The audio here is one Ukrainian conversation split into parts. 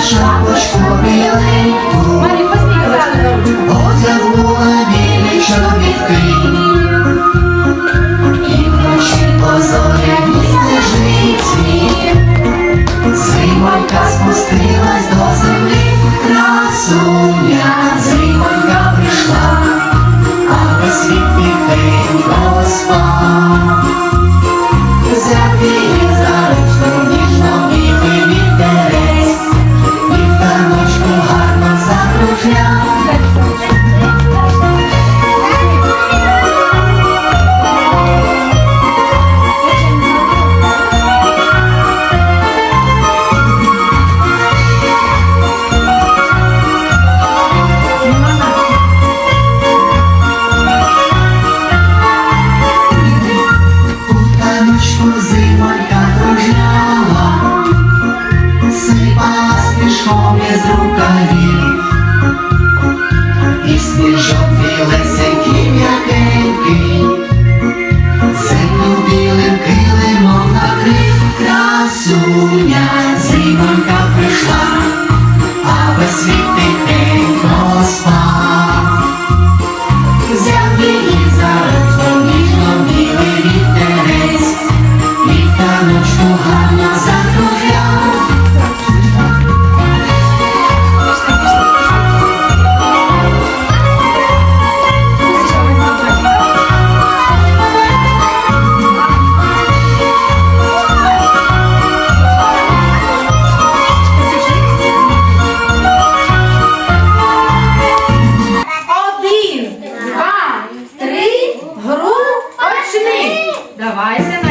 шапочку білий, одягнула білі чобітки. sozinho. vai ser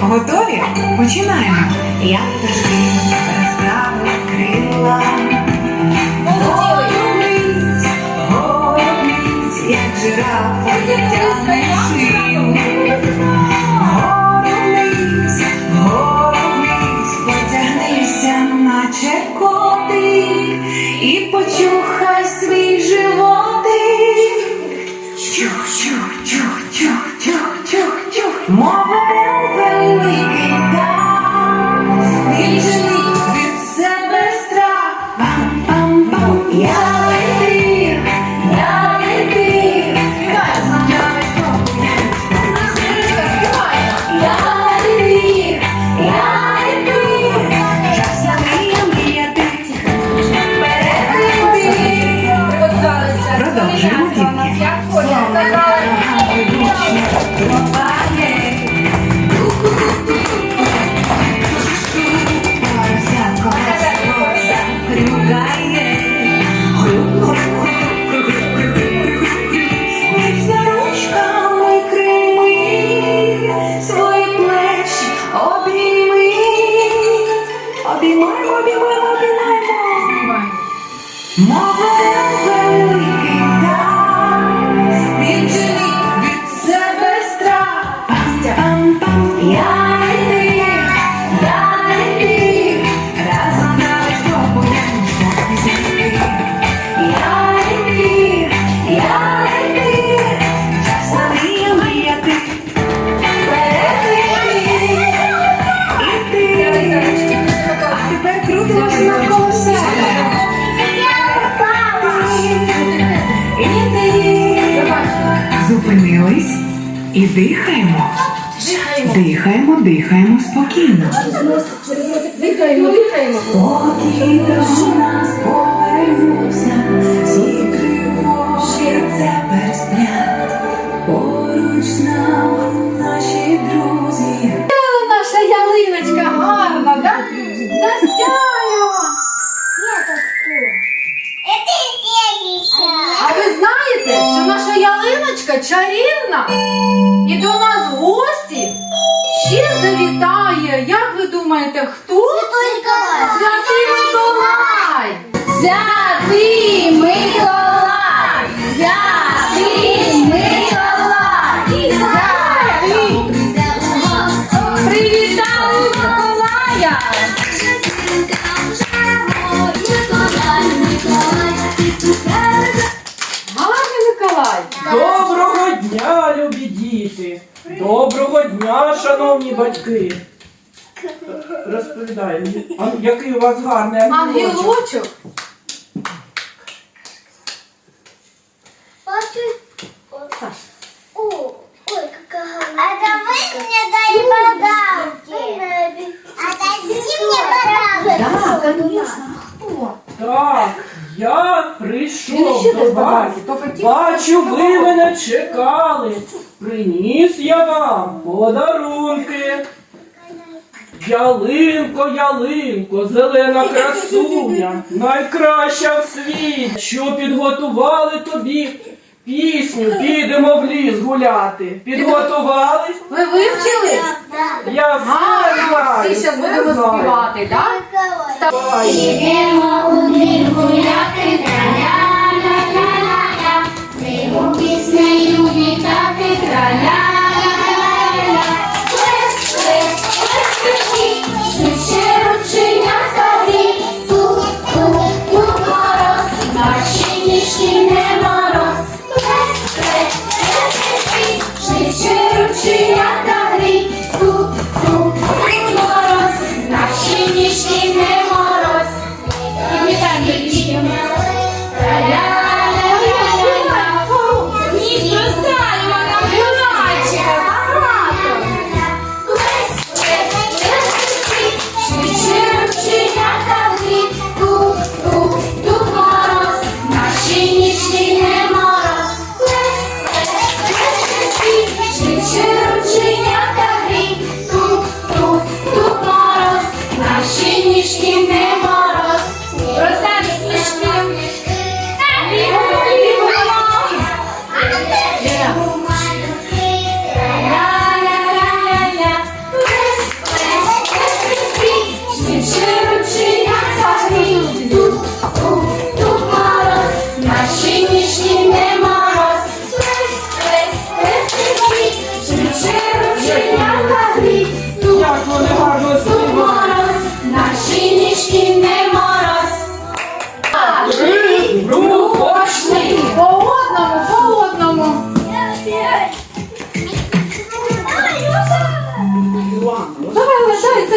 Готові? Починаємо. Я перший. І дихаємо. Дихаємо. Дихаємо, дихаємо спокійно. Дихаємо, дихаємо. Спокійно. Ялиночка чарівна. І до нас гості ще завітає. Як ви думаєте, хто? Святий шановні батьки, розповідаємо, а який у вас гарний ангелочок. Ангелочок. Саш. Это вы мне дали подарки. Отойди мне подарок. Да, конечно. А Кто? Так. Я прийшов ще до вас. Бачу, ви мене чекали. Приніс я вам подарунки. Ялинко, ялинко, зелена красуня, найкраща в світі, що підготували тобі пісню, підемо в ліс гуляти. Підготували? Ви вивчили? Я знаю. всі зараз будемо співати, так? Ідемо у двір гуляти, траля-ля-ля-ля-ля. Тихо піснею вітати, траля-ля-ля-ля-ля. Наші ніжки не мороз. І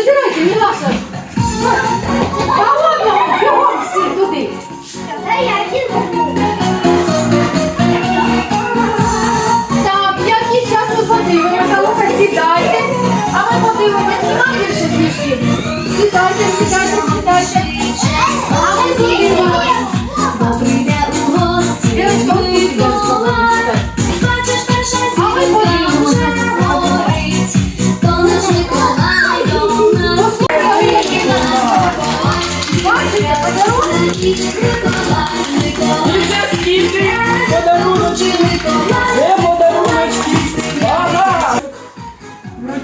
시작할게1 만.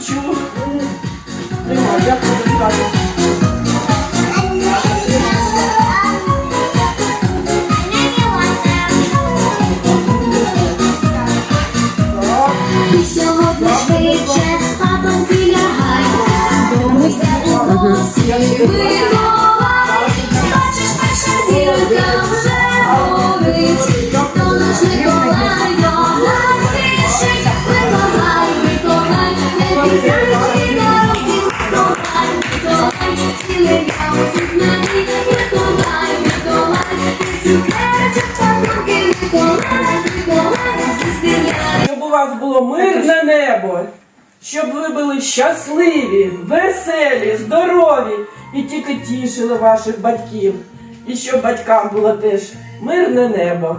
Вручу. Тримай, як тобі сказати? Так. Вас було мирне небо, щоб ви були щасливі, веселі, здорові і тільки тішили ваших батьків. І щоб батькам було теж мирне небо.